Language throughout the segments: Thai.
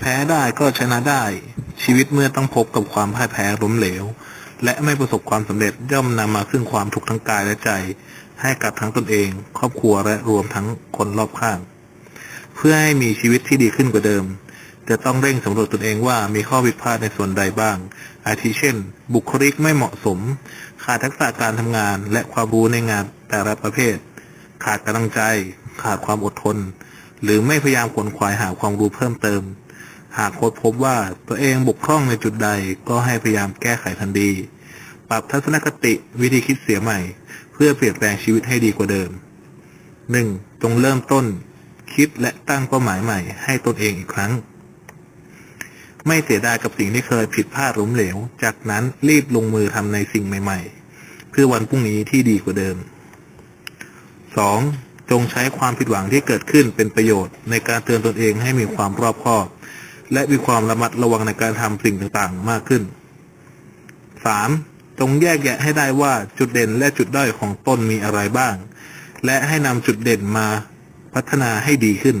แพ้ได้ก็ชนะได้ ชีวิตเมื่อต้องพบกับความพ่ายแพ้ล้มเหลว และไม่ประสบความสำเร็จย่อมนำมาซึ่งความทุกข์ทั้งกายและใจ ให้กับทั้งตนเอง ครอบครัวและรวมทั้งคนรอบข้าง เพื่อให้มีชีวิตที่ดีขึ้นกว่าเดิม จะต้องเร่งสำรวจตนเองว่ามีข้อผิดพลาดในส่วนใดบ้าง อาทิเช่น บุคลิกไม่เหมาะสม ขาดทักษะการทำงาน และความรู้ในงานแต่ละประเภท ขาดกำลังใจ ขาดความอดทน หรือไม่พยายามขวนขวายหาความรู้เพิ่มเติม หากค้นพบว่าตัวเองบกพร่องในจุดใดก็ให้พยายามแก้ไขทันทีปรับทัศนคติวิธีคิดเสียใหม่ เพื่อเปลี่ยนแปลงชีวิตให้ดีกว่าเดิม 1. จงเริ่มต้น คิดและตั้งเป้าหมายใหม่ ให้ตนเองอีกครั้ง ไม่เสียดายกับสิ่งที่เคยผิดพลาดล้มเหลว จากนั้นรีบลงมือทำในสิ่งใหม่ ๆ เพื่อวันพรุ่งนี้ที่ดีกว่าเดิม 2. จงใช้ความผิดหวังที่เกิดขึ้นเป็นประโยชน์ในการเตือนตนเองให้มีความรอบคอบ และมีความระมัดระวังในการทำสิ่งต่างๆ มากขึ้น 3. จงแยกแยะให้ได้ว่าจุดเด่นและจุดด้อยของตนมีอะไรบ้าง และให้นำจุดเด่นมาพัฒนาให้ดีขึ้น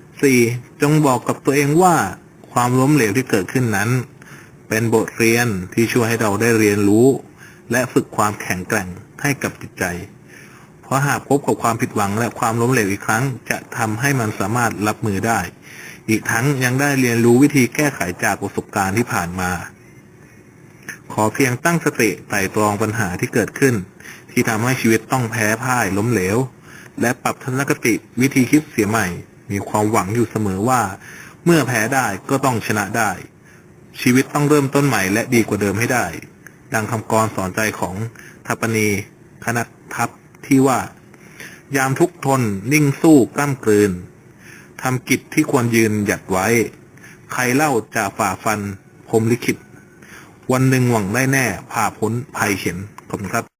4. จงบอกกับตัวเองว่า ความล้มเหลวที่เกิดขึ้นนั้น เป็นบทเรียนที่ช่วยให้เราได้เรียนรู้ และฝึกความแข็งแกร่งให้กับจิตใจ ราะหากพบกับความผิดหวังและความล้มเหลวอีกครั้ง จะทำให้มันสามารถรับมือได้ อีกทั้งยังได้เรียนรู้วิธีแก้ไขจากประสบการณ์ที่ผ่านมา ขอเพียงตั้งสติไต่ตรองปัญหาที่เกิดขึ้น ที่ทำให้ชีวิตต้องแพ้พ่ายล้มเหลว และปรับทัศนคติวิธีคิดเสียใหม่ มีความหวังอยู่เสมอว่า เมื่อแพ้ได้ก็ต้องชนะได้ ชีวิตต้องเริ่มต้นใหม่และดีกว่าเดิมให้ได้ ดังคำกรสอนใจของทัปปณีคณะทัพ ที่ว่า ยามทุกทนนิ่งสู้กล้ามกลืนทำกิจที่ควรยืนหยัดไว้ ใครเล่าจะฝ่าฟันพรมลิขิต วันหนึ่งหวังได้แน่ผ่าพ้นภัยเข็นขอบคุณครับ